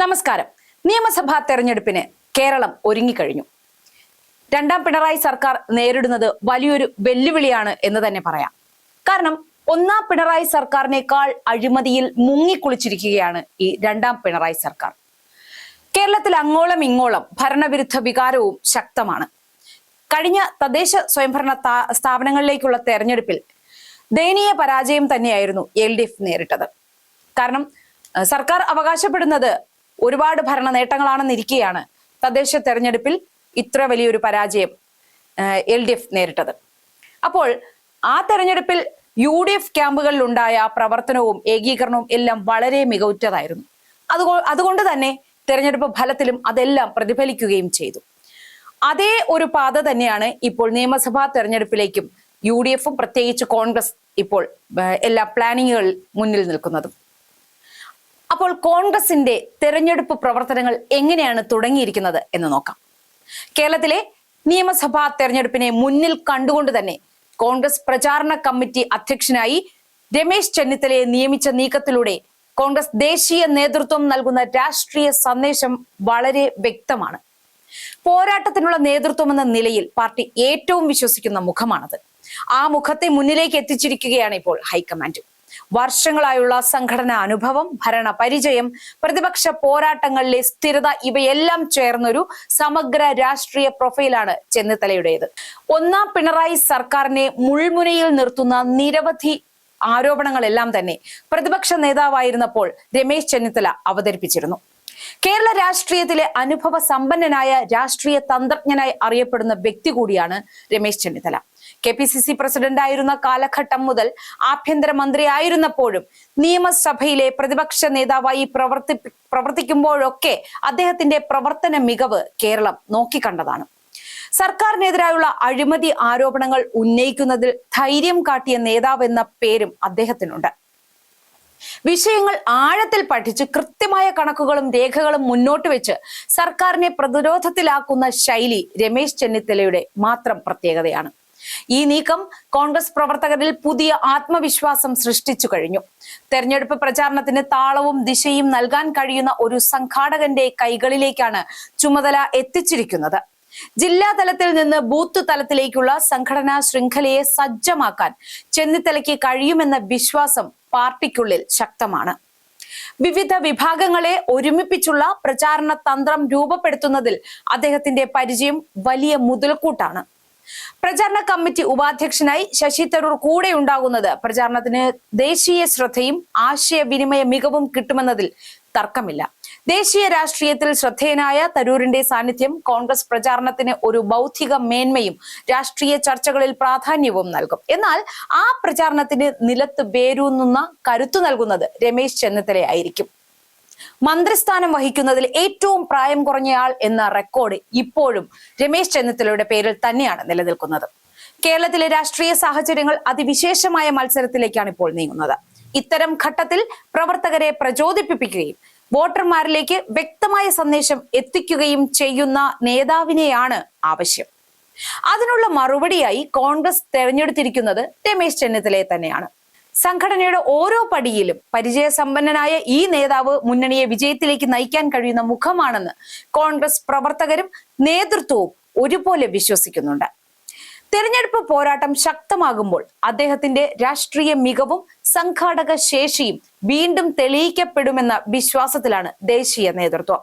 നമസ്കാരം. നിയമസഭാ തെരഞ്ഞെടുപ്പിന് കേരളം ഒരുങ്ങിക്കഴിഞ്ഞു. രണ്ടാം പിണറായി സർക്കാർ നേരിടുന്നത് വലിയൊരു വെല്ലുവിളിയാണ് എന്ന് തന്നെ പറയാം. കാരണം ഒന്നാം പിണറായി സർക്കാരിനേക്കാൾ അഴിമതിയിൽ മുങ്ങിക്കുളിച്ചിരിക്കുകയാണ് ഈ രണ്ടാം പിണറായി സർക്കാർ. കേരളത്തിൽ അങ്ങോളം ഇങ്ങോളം ഭരണവിരുദ്ധ വികാരവും ശക്തമാണ്. കഴിഞ്ഞ തദ്ദേശ സ്വയംഭരണ സ്ഥാപനങ്ങളിലേക്കുള്ള തെരഞ്ഞെടുപ്പിൽ ദയനീയ പരാജയം തന്നെയായിരുന്നു എൽ ഡി എഫ് നേരിട്ടത്. കാരണം സർക്കാർ അവകാശപ്പെടുന്നത് ഒരുപാട് ഭരണ നേട്ടങ്ങളാണെന്നിരിക്കെയാണ് തദ്ദേശ തെരഞ്ഞെടുപ്പിൽ ഇത്ര വലിയൊരു പരാജയം എൽ ഡി എഫ് നേരിട്ടത്. അപ്പോൾ ആ തെരഞ്ഞെടുപ്പിൽ യു ഡി എഫ് ക്യാമ്പുകളിൽ ഉണ്ടായ പ്രവർത്തനവും ഏകീകരണവും എല്ലാം വളരെ മികവുറ്റതായിരുന്നു. അതുകൊ അതുകൊണ്ട് തന്നെ തെരഞ്ഞെടുപ്പ് ഫലത്തിലും അതെല്ലാം പ്രതിഫലിക്കുകയും ചെയ്തു. അതേ ഒരു പാത തന്നെയാണ് ഇപ്പോൾ നിയമസഭാ തെരഞ്ഞെടുപ്പിലേക്കും യു ഡി എഫും പ്രത്യേകിച്ച് കോൺഗ്രസ് ഇപ്പോൾ എല്ലാ പ്ലാനിങ്ങുകളിൽ മുന്നിൽ നിൽക്കുന്നതും. അപ്പോൾ കോൺഗ്രസിന്റെ തെരഞ്ഞെടുപ്പ് പ്രവർത്തനങ്ങൾ എങ്ങനെയാണ് തുടങ്ങിയിരിക്കുന്നത് എന്ന് നോക്കാം. കേരളത്തിലെ നിയമസഭാ തെരഞ്ഞെടുപ്പിനെ മുന്നിൽ കണ്ടുകൊണ്ട് തന്നെ കോൺഗ്രസ് പ്രചാരണ കമ്മിറ്റി അധ്യക്ഷനായി രമേശ് ചെന്നിത്തലയെ നിയമിച്ച നീക്കത്തിലൂടെ കോൺഗ്രസ് ദേശീയ നേതൃത്വം നൽകുന്ന രാഷ്ട്രീയ സന്ദേശം വളരെ വ്യക്തമാണ്. പോരാട്ടത്തിനുള്ള നേതൃത്വം എന്ന നിലയിൽ പാർട്ടി ഏറ്റവും വിശ്വസിക്കുന്ന മുഖമാണത്. ആ മുഖത്തെ മുന്നിലേക്ക് എത്തിച്ചിരിക്കുകയാണ് ഇപ്പോൾ ഹൈക്കമാൻഡ്. വർഷങ്ങളായുള്ള സംഘടനാ അനുഭവം ഭരണ പരിചയം പ്രതിപക്ഷ പോരാട്ടങ്ങളിലെ സ്ഥിരത ഇവയെല്ലാം ചേർന്നൊരു സമഗ്ര രാഷ്ട്രീയ പ്രൊഫൈലാണ് ചെന്നിത്തലയുടേത്. ഒന്നാം പിണറായി സർക്കാരിനെ മുൾമുനയിൽ നിർത്തുന്ന നിരവധി ആരോപണങ്ങളെല്ലാം തന്നെ പ്രതിപക്ഷ നേതാവായിരുന്നപ്പോൾ രമേശ് ചെന്നിത്തല അവതരിപ്പിച്ചിരുന്നു. കേരള രാഷ്ട്രീയത്തിലെ അനുഭവ സമ്പന്നനായ രാഷ്ട്രീയ തന്ത്രജ്ഞനായി അറിയപ്പെടുന്ന വ്യക്തി കൂടിയാണ് Ramesh Chennithala. K P C C പ്രസിഡന്റായിരുന്ന കാലഘട്ടം മുതൽ ആഭ്യന്തരമന്ത്രി ആയിരുന്നപ്പോഴും നിയമസഭയിലെ പ്രതിപക്ഷ നേതാവായി പ്രവർത്തി പ്രവർത്തിക്കുമ്പോഴൊക്കെ അദ്ദേഹത്തിന്റെ പ്രവർത്തന മികവ് കേരളം നോക്കിക്കണ്ടതാണ്. സർക്കാരിനെതിരായുള്ള അഴിമതി ആരോപണങ്ങൾ ഉന്നയിക്കുന്നതിൽ ധൈര്യം കാട്ടിയ നേതാവ് എന്ന പേരും അദ്ദേഹത്തിനുണ്ട്. വിഷയങ്ങൾ ആഴത്തിൽ പഠിച്ച് കൃത്യമായ കണക്കുകളും രേഖകളും മുന്നോട്ട് വെച്ച് സർക്കാരിനെ പ്രതിരോധത്തിലാക്കുന്ന ശൈലി രമേശ് ചെന്നിത്തലയുടെ മാത്രം പ്രത്യേകതയാണ്. ഈ നീക്കം കോൺഗ്രസ് പ്രവർത്തകരിൽ പുതിയ ആത്മവിശ്വാസം സൃഷ്ടിച്ചു കഴിഞ്ഞു. തെരഞ്ഞെടുപ്പ് പ്രചാരണത്തിന് താളവും ദിശയും നൽകാൻ കഴിയുന്ന ഒരു സംഘാടകന്റെ കൈകളിലേക്കാണ് ചുമതല എത്തിച്ചിരിക്കുന്നത്. ജില്ലാ തലത്തിൽ നിന്ന് ബൂത്ത് തലത്തിലേക്കുള്ള സംഘടനാ ശൃംഖലയെ സജ്ജമാക്കാൻ ചെന്നിത്തലയ്ക്ക് കഴിയുമെന്ന വിശ്വാസം പാർട്ടിക്കുള്ളിൽ ശക്തമാണ്. വിവിധ വിഭാഗങ്ങളെ ഒരുമിപ്പിച്ചുള്ള പ്രചാരണ തന്ത്രം രൂപപ്പെടുത്തുന്നതിൽ അദ്ദേഹത്തിന്റെ പരിചയം വലിയ മുതൽക്കൂട്ടാണ്. പ്രചാരണ കമ്മിറ്റി ഉപാധ്യക്ഷനായി ശശി തരൂർ കൂടെ ഉണ്ടാകുന്നത് പ്രചാരണത്തിന് ദേശീയ ശ്രദ്ധയും ആശയവിനിമയ മികവും കിട്ടുമെന്നതിൽ തർക്കമില്ല. ദേശീയ രാഷ്ട്രീയത്തിൽ ശ്രദ്ധേയനായ തരൂരിന്റെ സാന്നിധ്യം കോൺഗ്രസ് പ്രചാരണത്തിന് ഒരു ബൗദ്ധിക മേന്മയും രാഷ്ട്രീയ ചർച്ചകളിൽ പ്രാധാന്യവും നൽകും. എന്നാൽ ആ പ്രചാരണത്തിന് നിലത്ത് വേരൂന്നുന്ന കരുത്തു നൽകുന്നത് രമേശ് ചെന്നിത്തലയായിരിക്കും മന്ത്രിസ്ഥാനം വഹിക്കുന്നതിൽ ഏറ്റവും പ്രായം കുറഞ്ഞയാൾ എന്ന റെക്കോർഡ് ഇപ്പോഴും രമേശ് ചെന്നിത്തലയുടെ പേരിൽ തന്നെയാണ് നിലനിൽക്കുന്നത്. കേരളത്തിലെ രാഷ്ട്രീയ സാഹചര്യങ്ങൾ അതിവിശേഷമായ മത്സരത്തിലേക്കാണ് ഇപ്പോൾ നീങ്ങുന്നത്. ഇത്തരം ഘട്ടത്തിൽ പ്രവർത്തകരെ പ്രചോദിപ്പിക്കുകയും വോട്ടർമാരിലേക്ക് വ്യക്തമായ സന്ദേശം എത്തിക്കുകയും ചെയ്യുന്ന നേതാവിനെയാണ് ആവശ്യം. അതിനുള്ള മറുപടിയായി കോൺഗ്രസ് തെരഞ്ഞെടുത്തിരിക്കുന്നത് രമേശ് ചെന്നിത്തലയെ തന്നെയാണ്. സംഘടനയുടെ ഓരോ പടിയിലും പരിചയസമ്പന്നനായ ഈ നേതാവ് മുന്നണിയെ വിജയത്തിലേക്ക് നയിക്കാൻ കഴിയുന്ന മുഖമാണെന്ന് കോൺഗ്രസ് പ്രവർത്തകരും നേതൃത്വവും ഒരുപോലെ വിശ്വസിക്കുന്നുണ്ട്. തെരഞ്ഞെടുപ്പ് പോരാട്ടം ശക്തമാകുമ്പോൾ അദ്ദേഹത്തിന്റെ രാഷ്ട്രീയ മികവും സംഘാടക ശേഷിയും വീണ്ടും തെളിയിക്കപ്പെടുമെന്ന വിശ്വാസത്തിലാണ് ദേശീയ നേതൃത്വം.